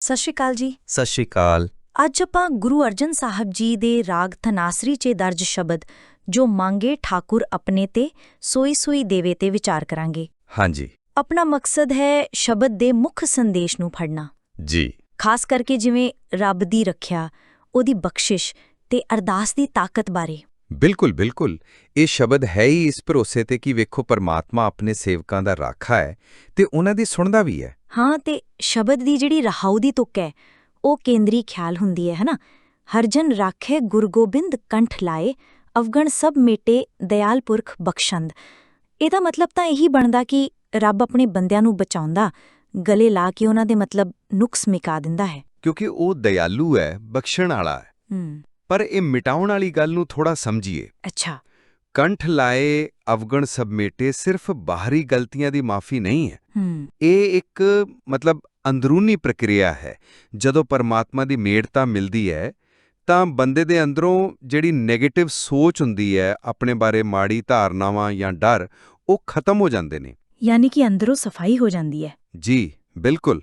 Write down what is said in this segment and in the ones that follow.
ਸਤਿ ਸ਼੍ਰੀ ਅਕਾਲ ਜੀ। ਸਤਿ ਸ਼੍ਰੀ ਅਕਾਲ। ਅੱਜ ਆਪਾਂ ਗੁਰੂ ਅਰਜਨ ਸਾਹਿਬ ਜੀ ਦੇ ਰਾਗ ਥਨਾਸਰੀ 'ਚ ਦਰਜ ਸ਼ਬਦ ਜੋ ਮੰਗੇ ਠਾਕੁਰ ਆਪਣੇ ਤੇ ਸੋਈ ਸੋਈ ਦੇਵੇ ਤੇ ਵਿਚਾਰ ਕਰਾਂਗੇ। ਹਾਂਜੀ। ਆਪਣਾ ਮਕਸਦ ਹੈ ਸ਼ਬਦ ਦੇ ਮੁੱਖ ਸੰਦੇਸ਼ ਨੂੰ ਫੜਨਾ। ਜੀ। ਖਾਸ ਕਰਕੇ ਜਿਵੇਂ ਰੱਬ ਦੀ ਰੱਖਿਆ ਉਹਦੀ ਬਖਸ਼ਿਸ਼ ਤੇ ਅਰਦਾਸ ਦੀ ਤਾਕਤ ਬਾਰੇ। ਬਿਲਕੁਲ ਬਿਲਕੁਲ। ਇਹ ਸ਼ਬਦ ਹੈ ਹੀ ਇਸ ਭਰੋਸੇ ਤੇ ਕਿ ਵੇਖੋ ਪਰਮਾਤਮਾ ਆਪਣੇ ਸੇਵਕਾਂ ਦਾ ਰਾਖਾ ਹੈ ਤੇ ਉਹਨਾਂ ਦੀ ਸੁਣਦਾ ਵੀ ਹੈ। ਹਾਂ ਤੇ ਸ਼ਬਦ ਦੀ ਜਿਹੜੀ ਰਹਾਉ ਦੀ ਤੁਕ ਹੈ ਉਹ ਕੇਂਦਰੀ ਖਿਆਲ ਹੁੰਦੀ ਹੈ ਹਨਾ? ਹਰਜਨ ਰਾਖੇ ਗੁਰ ਗੋਬਿੰਦ ਕੰਠ ਲਾਏ ਅਫਗਣ ਸਭ ਮੇਟੇ ਦਇਆਲ ਪੁਰਖ ਬਖਸ਼ੰਦ। ਇਹਦਾ ਮਤਲਬ ਤਾਂ ਇਹੀ ਬਣਦਾ ਕਿ ਰੱਬ ਆਪਣੇ ਬੰਦਿਆਂ ਨੂੰ ਬਚਾਉਂਦਾ ਗਲੇ ਲਾ ਕੇ ਉਹਨਾਂ ਦੇ ਮਤਲਬ ਨੁਕਸ ਮਿਕਾ ਦਿੰਦਾ ਹੈ। ਕਿਉਂਕਿ ਉਹ ਦਇਆਲੂ ਹੈ ਬਖਸ਼ਣ ਵਾਲਾ ਹੈ। ਹੂੰ। ਪਰ ਇਹ ਮਿਟਾਉਣ ਵਾਲੀ ਗੱਲ ਨੂੰ ਥੋੜਾ ਸਮਝੀਏ। ਅੱਛਾ। ਕੰਠ ਲਾਏ ਅਫਗਣ ਸਬਮੇਟੇ ਸਿਰਫ ਬਾਹਰੀ ਗਲਤੀਆਂ ਦੀ ਮਾਫੀ ਨਹੀਂ ਹੈ। ਇਹ ਇੱਕ ਮਤਲਬ ਅੰਦਰੂਨੀ ਪ੍ਰਕਿਰਿਆ ਹੈ। ਜਦੋਂ ਪਰਮਾਤਮਾ ਦੀ ਮੇੜਤਾ ਮਿਲਦੀ ਹੈ ਤਾਂ ਬੰਦੇ ਦੇ ਅੰਦਰੋਂ ਜਿਹੜੀ 네ਗੇਟਿਵ ਸੋਚ ਹੁੰਦੀ ਹੈ ਆਪਣੇ ਬਾਰੇ ਮਾੜੀ ਧਾਰਨਾਵਾਂ ਜਾਂ ਡਰ ਉਹ ਖਤਮ ਹੋ ਜਾਂਦੇ ਨੇ। ਯਾਨੀ ਕਿ ਅੰਦਰੋਂ ਸਫ਼ਾਈ ਹੋ ਜਾਂਦੀ ਹੈ। ਜੀ ਬਿਲਕੁਲ।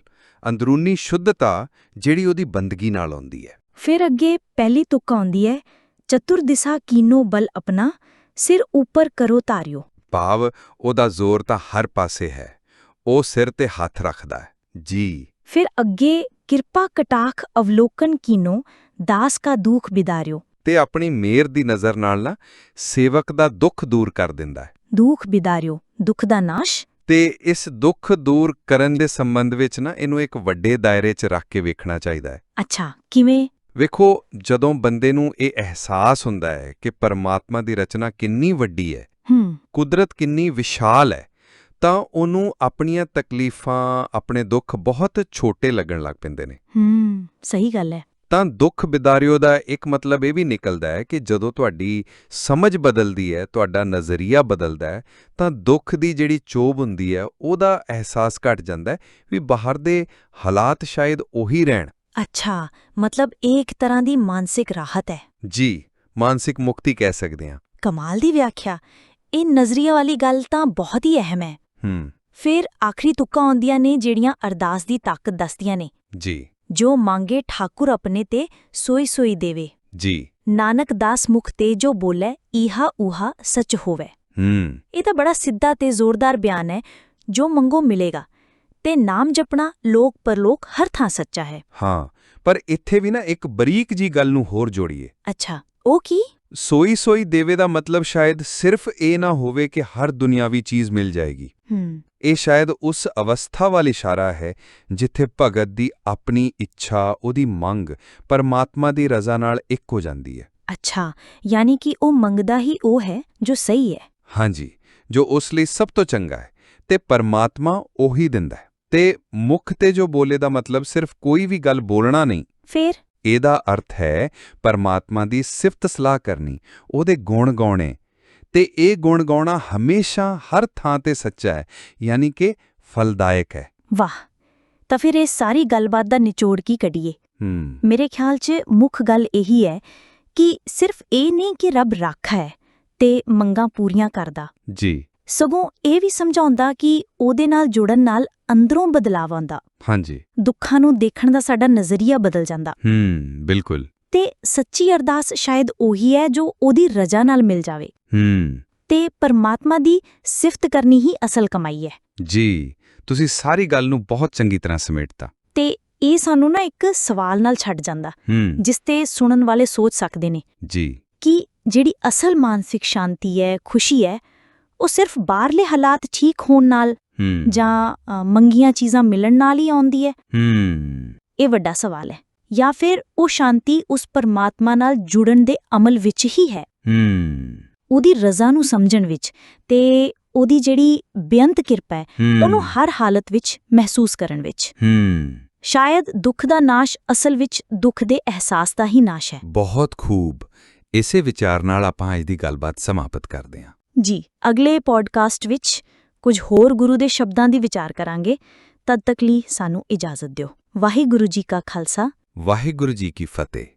ਅੰਦਰੂਨੀ ਸ਼ੁੱਧਤਾ ਜਿਹੜੀ ਉਹਦੀ ਬੰਦਗੀ ਨਾਲ ਆਉਂਦੀ ਹੈ। ਫਿਰ ਅੱਗੇ ਪਹਿਲੀ ਤੁਕ ਆਉਂਦੀ ਹੈ ਚਤੁਰ ਦਿਸ਼ਾ ਕੀਨੋ ਬਲ ਆਪਣਾ ਸਿਰ ਉੱਪਰ ਕਰੋ ਧਾਰਿਓ। ਭਾਵ ਉਹਦਾ ਜ਼ੋਰ ਤਾਂ ਹਰ ਪਾਸੇ ਹੈ। ਉਹ ਸਿਰ ਤੇ ਹੱਥ ਰੱਖਦਾ ਹੈ। ਜੀ। ਫਿਰ ਅੱਗੇ ਕਿਰਪਾ ਕਟਾਖ ਅਵਲੋਕਨ ਕੀਨੋ ਦਾਸ ਕਾ ਦੁਖ ਬਿਦਾਰਿਓ। ਤੇ ਆਪਣੀ ਮਿਹਰ ਦੀ ਨਜ਼ਰ ਨਾਲ ਨਾ ਸੇਵਕ ਦਾ ਦੁੱਖ ਦੂਰ ਕਰ ਦਿੰਦਾ ਹੈ। ਦੁਖ ਬਿਦਾਰਿਓ ਦੁਖ ਦਾ ਨਾਸ਼। ਤੇ ਇਸ ਦੁੱਖ ਦੂਰ ਕਰਨ ਦੇ ਸੰਬੰਧ ਵਿੱਚ ਨਾ ਇਹਨੂੰ ਇੱਕ ਵੱਡੇ ਦਾਇਰੇ 'ਚ ਰੱਖ ਕੇ ਵੇਖਣਾ ਚਾਹੀਦਾ ਹੈ। ਅੱਛਾ ਕਿਵੇਂ? ਵੇਖੋ ਜਦੋਂ ਬੰਦੇ ਨੂੰ ਇਹ ਅਹਿਸਾਸ ਹੁੰਦਾ ਹੈ ਕਿ ਪਰਮਾਤਮਾ ਦੀ ਰਚਨਾ ਕਿੰਨੀ ਵੱਡੀ ਹੈ ਹੂੰ। ਕੁਦਰਤ ਕਿੰਨੀ ਵਿਸ਼ਾਲ ਹੈ ਤਾਂ ਉਹਨੂੰ ਆਪਣੀਆਂ ਤਕਲੀਫਾਂ ਆਪਣੇ ਦੁੱਖ ਬਹੁਤ ਛੋਟੇ ਲੱਗਣ ਲੱਗ ਪੈਂਦੇ ਨੇ। ਹੂੰ ਸਹੀ ਗੱਲ ਹੈ। ਤਾਂ ਦੁੱਖ ਬਿਦਾਰਿਓ ਦਾ ਇੱਕ ਮਤਲਬ ਇਹ ਵੀ ਨਿਕਲਦਾ ਹੈ ਕਿ ਜਦੋਂ ਤੁਹਾਡੀ ਸਮਝ ਬਦਲਦੀ ਹੈ ਤੁਹਾਡਾ ਨਜ਼ਰੀਆ ਬਦਲਦਾ ਹੈ ਤਾਂ ਦੁੱਖ ਦੀ ਜਿਹੜੀ ਚੋਬ ਹੁੰਦੀ ਹੈ ਉਹਦਾ ਅਹਿਸਾਸ ਘਟ ਜਾਂਦਾ ਹੈ ਵੀ ਬਾਹਰ ਦੇ ਹਾਲਾਤ ਸ਼ਾਇਦ ਉਹੀ ਰਹਿਣ। ਅੱਛਾ ਮਤਲਬ ਇਹ ਇੱਕ ਤਰ੍ਹਾਂ ਦੀ ਮਾਨਸਿਕ ਰਾਹਤ ਹੈ। ਜੀ ਮਾਨਸਿਕ ਮੁਕਤੀ ਕਹਿ ਸਕਦੇ ਹਾਂ। ਕਮਾਲ ਦੀ ਵਿਆਖਿਆ। ਇਹ ਨਜ਼ਰੀਆ ਵਾਲੀ ਗੱਲ ਤਾਂ ਬਹੁਤ ਹੀ ਅਹਿਮ ਹੈ। ਹੂੰ। ਫਿਰ ਆਖਰੀ ਤੁਕਾਂ ਆਉਂਦੀਆਂ ਨੇ ਜਿਹੜੀਆਂ ਅਰਦਾਸ ਦੀ ਤਾਕਤ ਦੱਸਦੀਆਂ ਨੇ। ਜੀ। ਜੋ ਮੰਗੇ ਠਾਕੁਰ ਆਪਣੇ ਤੇ ਸੋਈ ਸੋਈ ਦੇਵੇ। ਜੀ। ਨਾਨਕ ਦਾਸ ਮੁਖ ਤੇ ਜੋ ਬੋਲੇ ਈਹਾ ਊਹਾ ਸੱਚ ਹੋਵੇ। ਹੂੰ। ਇਹ ਤਾਂ ਬੜਾ ਸਿੱਧਾ ਤੇ ਜ਼ੋਰਦਾਰ ਬਿਆਨ ਹੈ ਜੋ ਮੰਗੋ ਮਿਲੇਗਾ। ਤੇ ਨਾਮ ਜਪਣਾ ਲੋਕ ਪਰਲੋਕ ਹਰ ਥਾਂ ਸੱਚਾ ਹੈ। ਹਾਂ ਪਰ ਇੱਥੇ ਵੀ ਨਾ ਇੱਕ ਬਰੀਕ ਜੀ ਗੱਲ ਨੂੰ ਹੋਰ ਜੋੜੀਏ। ਅੱਛਾ ਉਹ ਕੀ? ਸੋਈ ਸੋਈ ਦੇਵੇ ਦਾ ਮਤਲਬ ਸ਼ਾਇਦ ਸਿਰਫ ਇਹ ਨਾ ਹੋਵੇ ਕਿ ਹਰ ਦੁਨਿਆਵੀ ਚੀਜ਼ ਮਿਲ ਜਾਏਗੀ। ਹੂੰ। ਇਹ ਸ਼ਾਇਦ ਉਸ ਅਵਸਥਾ ਵੱਲ ਇਸ਼ਾਰਾ ਹੈ ਜਿੱਥੇ ਭਗਤ ਦੀ ਆਪਣੀ ਇੱਛਾ ਉਹਦੀ ਮੰਗ ਪਰਮਾਤਮਾ ਦੀ ਰਜ਼ਾ ਨਾਲ ਇੱਕ ਹੋ ਜਾਂਦੀ ਹੈ। ਅੱਛਾ ਯਾਨੀ ਕਿ ਉਹ ਮੰਗਦਾ ਹੀ ਉਹ ਹੈ ਜੋ ਸਹੀ ਹੈ। ਹਾਂਜੀ ਜੋ ਉਸ ਲਈ ਸਭ ਤੋਂ ਚੰਗਾ ਹੈ ਤੇ ਪਰਮਾਤਮਾ ਉਹੀ ਦਿੰਦਾ ਹੈ। ਤੇ ਮੁਖ ਤੇ ਜੋ ਬੋਲੇ ਦਾ ਮਤਲਬ ਸਿਰਫ ਕੋਈ ਵੀ ਗੱਲ ਬੋਲਣਾ ਨਹੀਂ। ਫਿਰ? ਇਹਦਾ ਅਰਥ ਹੈ ਪਰਮਾਤਮਾ ਦੀ ਸਿਫਤ ਸਲਾਹ ਕਰਨੀ ਉਹਦੇ ਗੁਣ ਗਾਉਣੇ। ਤੇ ਇਹ ਗੁਣ ਗਾਉਣਾ ਹਮੇਸ਼ਾ ਹਰ ਥਾਂ ਤੇ ਸੱਚਾ ਹੈ ਯਾਨੀ ਕਿ ਫਲਦਾਇਕ ਹੈ। ਵਾਹ! ਤਾਂ ਫਿਰ ਇਹ ਸਾਰੀ ਗੱਲਬਾਤ ਦਾ ਨਿਚੋੜ ਕੀ ਕੱਢੀਏ? ਮੇਰੇ ਖਿਆਲ 'ਚ ਮੁੱਖ ਗੱਲ ਇਹੀ ਹੈ ਕਿ ਸਿਰਫ ਇਹ ਨਹੀਂ ਕਿ ਰੱਬ ਰਾਖਾ ਹੈ ਤੇ ਮੰਗਾਂ ਪੂਰੀਆਂ ਕਰਦਾ। ਜੀ। ਸਗੋਂ ਇਹ ਵੀ ਸਮਝਾਉਂਦਾ ਕਿ ਉਹਦੇ ਨਾਲ ਜੁੜਨ ਨਾਲ ਅੰਦਰੋਂ ਬਦਲਾਵ ਆਉਂਦਾ। ਹਾਂਜੀ। ਦੁੱਖਾਂ ਨੂੰ ਦੇਖਣ ਦਾ ਸਾਡਾ ਨਜ਼ਰੀਆ ਬਦਲ ਜਾਂਦਾ। ਹੂੰ ਬਿਲਕੁਲ। ਤੇ ਸੱਚੀ ਅਰਦਾਸ ਸ਼ਾਇਦ ਉਹੀ ਹੈ ਜੋ ਉਹਦੀ ਰਜ਼ਾ ਨਾਲ ਮਿਲ ਜਾਵੇ। ਹੂੰ। ਤੇ ਪਰਮਾਤਮਾ ਦੀ ਸਿਫਤ ਕਰਨੀ ਹੀ ਅਸਲ ਕਮਾਈ ਹੈ। ਜੀ ਤੁਸੀਂ ਸਾਰੀ ਗੱਲ ਨੂੰ ਬਹੁਤ ਚੰਗੀ ਤਰ੍ਹਾਂ ਸਮੇਟਤਾ। ਤੇ ਇਹ ਸਾਨੂੰ ਨਾ ਇੱਕ ਸਵਾਲ ਨਾਲ ਛੱਡ ਜਾਂਦਾ ਹੂੰ। ਜਿਸ ਤੇ ਸੁਣਨ ਵਾਲੇ ਸੋਚ ਸਕਦੇ ਨੇ। ਜੀ। ਕਿ ਜਿਹੜੀ ਅਸਲ ਮਾਨਸਿਕ ਸ਼ਾਂਤੀ ਹੈ ਖੁਸ਼ੀ ਹੈ ਉਹ ਸਿਰਫ ਬਾਹਰਲੇ ਹਾਲਾਤ ਠੀਕ ਹੋਣ ਨਾਲ ਜਾਂ ਮੰਗੀਆਂ ਚੀਜ਼ਾਂ ਮਿਲਣ ਨਾਲ ਹੀ ਆਉਂਦੀ ਹੈ? ਇਹ ਵੱਡਾ ਸਵਾਲ ਹੈ। ਜਾਂ ਫਿਰ ਉਹ ਸ਼ਾਂਤੀ ਉਸ ਪਰਮਾਤਮਾ ਨਾਲ ਜੁੜਨ ਦੇ ਅਮਲ ਵਿੱਚ ਹੀ ਹੈ? ਉਹਦੀ ਰਜ਼ਾ ਨੂੰ ਸਮਝਣ ਵਿੱਚ ਤੇ ਉਹਦੀ ਜਿਹੜੀ ਬੇਅੰਤ ਕਿਰਪਾ ਹੈ ਉਹਨੂੰ ਹਰ ਹਾਲਤ ਵਿੱਚ ਮਹਿਸੂਸ ਕਰਨ ਵਿੱਚ। ਸ਼ਾਇਦ ਦੁੱਖ ਦਾ ਨਾਸ਼ ਅਸਲ ਵਿੱਚ ਦੁੱਖ ਦੇ ਅਹਿਸਾਸ ਦਾ ਹੀ ਨਾਸ਼ ਹੈ। ਬਹੁਤ ਖੂਬ। ਇਸੇ ਵਿਚਾਰ ਨਾਲ ਆਪਾਂ ਅੱਜ ਦੀ ਗੱਲਬਾਤ ਸਮਾਪਤ ਕਰਦੇ ਹਾਂ। ਜੀ, ਅਗਲੇ ਪੋਡਕਾਸਟ ਵਿੱਚ ਕੁਝ ਹੋਰ ਗੁਰੂ ਦੇ ਸ਼ਬਦਾਂ ਦੀ ਵਿਚਾਰ ਕਰਾਂਗੇ। ਤਦ ਤੱਕ ਲਈ ਸਾਨੂੰ ਇਜਾਜ਼ਤ ਦਿਓ। ਵਾਹਿਗੁਰੂ ਜੀ ਕਾ ਖਾਲਸਾ। ਵਾਹਿਗੁਰੂ ਜੀ ਕੀ ਫਤਿਹ।